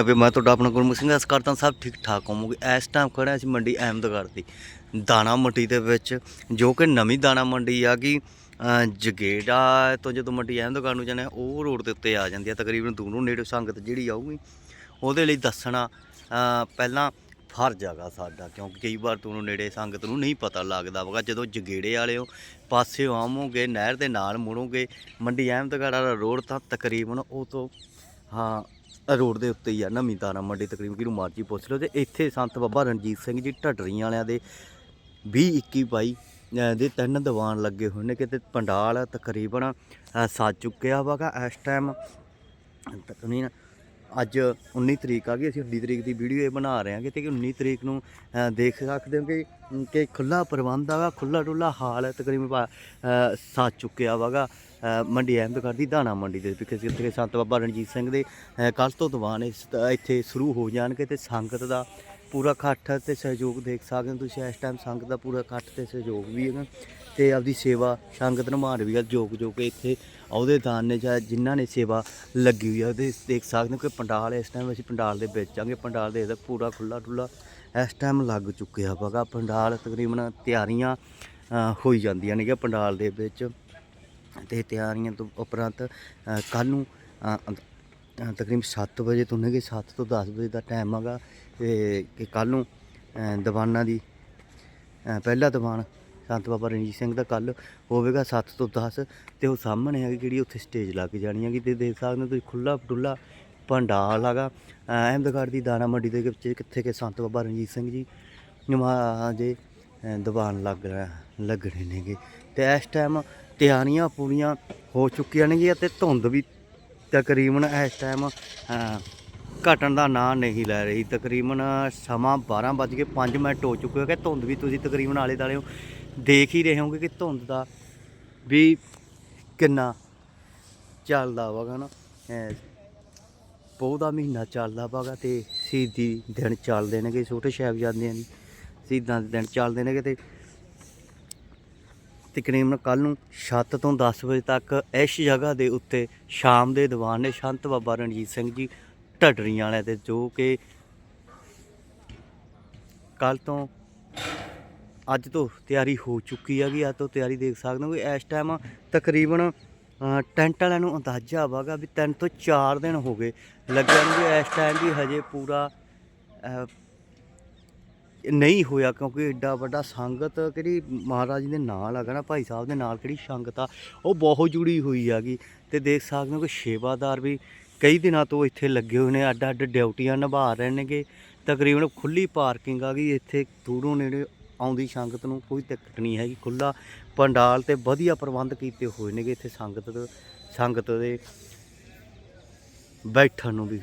ਅਬੇ ਮੈਂ ਤੁਹਾਡਾ ਆਪਣਾ ਗੁਰਮੁਖ ਸਿੰਘ ਅਸ ਕਰਦਾ ਸਭ ਠੀਕ ਠਾਕ ਹੋਵੋਗੇ। ਇਸ ਟਾਈਮ ਖੜਾ ਅਸੀਂ ਮੰਡੀ ਅਹਿਮਦਗੜ੍ਹ ਦੀ। ਦਾਣਾ ਮੰਡੀ ਦੇ ਵਿੱਚ, ਜੋ ਕਿ ਨਵੀਂ ਦਾਣਾ ਮੰਡੀ ਆ ਕਿ ਜਗੇੜਾ ਤੋਂ ਜਦੋਂ ਮੰਡੀ ਅਹਿਮਦਗੜ੍ਹ ਨੂੰ ਜਾਣਾ, ਉਹ ਰੋਡ ਦੇ ਉੱਤੇ ਆ ਜਾਂਦੀ ਆ, ਤਕਰੀਬਨ ਦੂਰੋਂ ਨੇੜੇ ਸੰਗਤ ਜਿਹੜੀ ਆਊਗੀ, ਉਹਦੇ ਲਈ ਦੱਸਣਾ ਪਹਿਲਾਂ ਫਰਜ਼ ਹੈਗਾ ਸਾਡਾ, ਕਿਉਂਕਿ ਕਈ ਵਾਰ ਤੁਹਾਨੂੰ ਨੇੜੇ ਸੰਗਤ ਨੂੰ ਨਹੀਂ ਪਤਾ ਲੱਗਦਾ ਵਗਾ ਜਦੋਂ ਜਗੇੜੇ ਵਾਲਿਓ ਪਾਸਿਓ ਆਵੋਗੇ, ਨਹਿਰ ਦੇ ਨਾਲ ਮੁੜੋਗੇ, ਮੰਡੀ ਅਹਿਮਦਗੜ੍ਹ ਵਾਲਾ ਰੋਡ ਤਾਂ ਤਕਰੀਬਨ ਉਹ ਤੋਂ, ਹਾਂ ਰੋਡ ਦੇ ਉੱਤੇ ਹੀ ਆ, ਨਵੀਂ ਤਾਰਾ ਮੰਡੀ ਤਕਰੀਬਨ ਕਿਹਨੂੰ ਮਰਜ਼ੀ ਪੁੱਛ ਲਓ। ਤੇ ਇੱਥੇ ਸੰਤ ਬਾਬਾ ਰਣਜੀਤ ਸਿੰਘ ਜੀ ਢੱਡਰੀ ਵਾਲਿਆਂ ਦੇ 20 21 ਬਾਈ ਦੇ ਤਿੰਨ ਦੀਵਾਨ ਲੱਗੇ ਹੋਏ ਨੇ, ਕਿਤੇ ਪੰਡਾਲ ਤਕਰੀਬਨ ਸੱਜ ਚੁੱਕਿਆ ਵਾਗਾ ਇਸ ਟਾਈਮ ਤਕਰੀਬਨ ਅੱਜ 19 ਤਰੀਕ ਆ ਗਈ ਅਸੀਂ 19 ਤਰੀਕ ਦੀ ਵੀਡੀਓ ਇਹ ਬਣਾ ਰਹੇ ਹਾਂ ਕਿ 19 ਤਰੀਕ ਨੂੰ ਦੇਖ ਸਕਦੇ ਹੋ ਕਿ ਕਿ ਖੁੱਲਾ ਪ੍ਰਬੰਧ ਆਗਾ ਖੁੱਲਾ ਡੁੱਲਾ ਹਾਲ ਹੈ ਤਕਰੀਬਨ ਭਾ- ਚੁੱਕਿਆ ਵਾਗਾ। ਅ, ਮੰਡੀ ਅਹਿਮਦਗੜ੍ਹ ਦੀ ਦਾਣਾ ਮੰਡੀ ਦੇ ਵਿੱਚ ਜਿੱਥੇ ਸੰਤ ਬਾਬਾ ਰਣਜੀਤ ਸਿੰਘ ਦੇ ਕੱਲ ਤੋਂ ਦੀਵਾਨ ਇੱਥੇ ਸ਼ੁਰੂ ਹੋ ਜਾਣਗੇ ਤੇ ਸੰਗਤ ਦਾ ਪੂਰਾ ਇਕੱਠ ਤੇ ਸਹਿਯੋਗ ਦੇਖ ਸਕਦੇ ਹੋ ਤੁਸੀਂ, ਇਸ ਟਾਈਮ ਸੰਗਤ ਦਾ ਪੂਰਾ ਇਕੱਠ ਤੇ ਸਹਿਯੋਗ ਵੀ ਹੈਗਾ ਤੇ ਆਪਦੀ ਸੇਵਾ ਸੰਗਤ ਨਿਭਾਉਣ ਵੀ ਆ, ਜੋਗ ਜੋ ਕਿ ਇੱਥੇ ਅਹੁਦੇ ਦਾਨ ਨੇ ਜਾਂ ਜਿਨ੍ਹਾਂ ਨੇ ਸੇਵਾ ਲੱਗੀ ਹੋਈ ਆ, ਉਹਦੇ ਦੇਖ ਸਕਦੇ ਹੋ ਕਿ ਪੰਡਾਲ ਇਸ ਟਾਈਮ ਅਸੀਂ ਪੰਡਾਲ ਦੇ ਵਿੱਚ ਆਂਗੇ, ਪੰਡਾਲ ਦੇਖਦੇ ਪੂਰਾ ਖੁੱਲਾ ਡੁੱਲਾ ਇਸ ਟਾਈਮ ਲੱਗ ਚੁੱਕਿਆ ਹੈਗਾ, ਪੰਡਾਲ ਤਕਰੀਬਨ ਤਿਆਰੀਆਂ ਹੋਈ ਜਾਂਦੀਆਂ ਨੇ ਪੰਡਾਲ ਦੇ ਵਿੱਚ ਤੇ ਤਿਆਰੀਆਂ ਤੋਂ ਉਪਰੰਤ ਕੱਲ ਨੂੰ ਅ, ਤਕਰੀਬਨ 7 ਵਜੇ ਤੋਂ ਨੇਗੇ ਕਿ 7 ਤੋਂ 10 ਵਜੇ ਦਾ ਟਾਈਮ ਹੈਗਾ ਤੇ ਕਿ ਕੱਲ ਨੂੰ ਅ, ਦੀਵਾਨਾਂ ਦੀ ਪਹਿਲਾ ਦੀਵਾਨ ਸੰਤ ਬਾਬਾ ਰਣਜੀਤ ਸਿੰਘ ਦਾ ਕੱਲ ਹੋਵੇਗਾ 7 ਤੋਂ 10 ਤੇ ਉਹ ਸਾਹਮਣੇ ਹੈਗੀ ਜਿਹੜੀ ਉੱਥੇ ਸਟੇਜ ਲੱਗ ਜਾਣੀ ਹੈਗੀ ਤੇ ਦੇਖ ਸਕਦੇ ਹੋ ਤੁਸੀਂ ਖੁੱਲਾ ਡੁੱਲਾ ਪੰਡਾਲ ਹੈਗਾ। ਅਹਿਮਦਗੜ੍ਹ ਦੀ ਦਾਣਾ ਮੰਡੀ ਦੇ ਵਿੱਚ ਕਿੱਥੇ ਕਿ ਸੰਤ ਬਾਬਾ ਰਣਜੀਤ ਸਿੰਘ ਜੀ ਨਮਾ ਦੇ ਦੀਵਾਨ ਲੱਗ ਲੱਗਣੇ ਨੇਗੇ ਤੇ ਇਸ ਟਾਈਮ ਤਿਆਰੀਆਂ ਪੂਰੀਆਂ ਹੋ ਚੁੱਕੀਆਂ ਨੇਗੀਆਂ ਤੇ ਧੁੰਦ ਵੀ ਤਕਰੀਬਨ ਇਸ ਟਾਈਮ ਘਟਣ ਦਾ ਨਾਂ ਨਹੀਂ ਲੈ ਰਹੀ। ਤਕਰੀਬਨ ਸਮਾਂ 12:05 ਮਿੰਟ ਹੋ ਚੁੱਕੇ ਹੈ ਧੁੰਦ ਵੀ ਤੁਸੀਂ ਤਕਰੀਬਨ ਆਲੇ ਦਾਲੇ ਦੇਖ ਹੀ ਰਹੇ ਹੋਗੇ ਕਿ ਧੁੰਦ ਦਾ ਵੀ ਕਿੰਨਾ ਚੱਲਦਾ ਵਗਾ ਨਾ। ਅਹ ਪੋਹ ਦਾ ਮਹੀਨਾ ਚੱਲਦਾ ਵਗਾ ਤੇ ਸ਼ਹੀਦੀ ਦਿਨ ਚੱਲਦੇ ਨੇਗੇ, ਛੋਟੇ ਸਾਹਿਬਜ਼ਾਦਿਆਂ ਦੀ, ਸ਼ਹੀਦਾਂ ਦੇ ਦਿਨ ਚੱਲਦੇ ਨੇਗੇ ਤੇ ਤਕਰੀਬਨ ਕੱਲ ਨੂੰ ਛੱਤ ਤੋਂ 10 ਵਜੇ ਤੱਕ ਇਸ ਜਗ੍ਹਾ ਦੇ ਉੱਤੇ ਸ਼ਾਮ ਦੇ ਦੀਵਾਨ ਨੇ ਸੰਤ ਬਾਬਾ ਰਣਜੀਤ ਸਿੰਘ ਜੀ ਢੱਡਰੀਆਂ ਵਾਲੇ ਤੇ ਜੋ ਕਿ ਕੱਲ ਤੋਂ ਅੱਜ ਤੋਂ ਤਿਆਰੀ ਹੋ ਚੁੱਕੀ ਹੈਗੀ, ਅੱਜ ਤੋਂ ਤਿਆਰੀ ਦੇਖ ਸਕਦੇ ਹੋ ਕਿ ਇਸ ਟਾਈਮ ਤਕਰੀਬਨ ਟੈਂਟ ਵਾਲਿਆਂ ਨੂੰ ਅੰਦਾਜ਼ਾ ਵਾਗਾ ਵੀ ਤਿੰਨ ਤੋਂ ਚਾਰ ਦਿਨ ਹੋ ਗਏ ਲੱਗਿਆ ਨੂੰ ਵੀ ਇਸ ਟਾਈਮ ਵੀ ਹਜੇ ਪੂਰਾ ਨਹੀਂ ਹੋਇਆ ਕਿਉਂਕਿ ਏਡਾ ਵੱਡਾ ਸੰਗਤ ਕਿਹੜੀ ਮਹਾਰਾਜ ਦੇ ਨਾਲ ਹੈਗਾ ਨਾ, ਭਾਈ ਸਾਹਿਬ ਦੇ ਨਾਲ ਕਿਹੜੀ ਸੰਗਤ ਆ, ਉਹ ਬਹੁਤ ਜੁੜੀ ਹੋਈ ਹੈਗੀ। ਤੇ ਦੇਖ ਸਕਦੇ ਹੋ ਕਿ ਸੇਵਾਦਾਰ ਵੀ ਕਈ ਦਿਨਾਂ ਤੋਂ ਇੱਥੇ ਲੱਗੇ ਹੋਏ ਨੇ, ਅੱਡ ਅੱਡ ਡਿਊਟੀਆਂ ਨਿਭਾ ਰਹੇ ਨੇਗੇ। ਤਕਰੀਬਨ ਖੁੱਲੀ ਪਾਰਕਿੰਗ ਆ ਗਈ, ਇੱਥੇ ਦੂਰੋਂ ਨੇੜੇ ਆਉਂਦੀ ਸੰਗਤ ਨੂੰ ਕੋਈ ਦਿੱਕਤ ਨਹੀਂ ਹੈਗੀ। ਖੁੱਲਾ ਪੰਡਾਲ ਤੇ ਵਧੀਆ ਪ੍ਰਬੰਧ ਕੀਤੇ ਹੋਏ ਨੇਗੇ ਇੱਥੇ ਸੰਗਤ ਸੰਗਤ ਦੇ ਬੈਠਣ ਨੂੰ ਵੀ।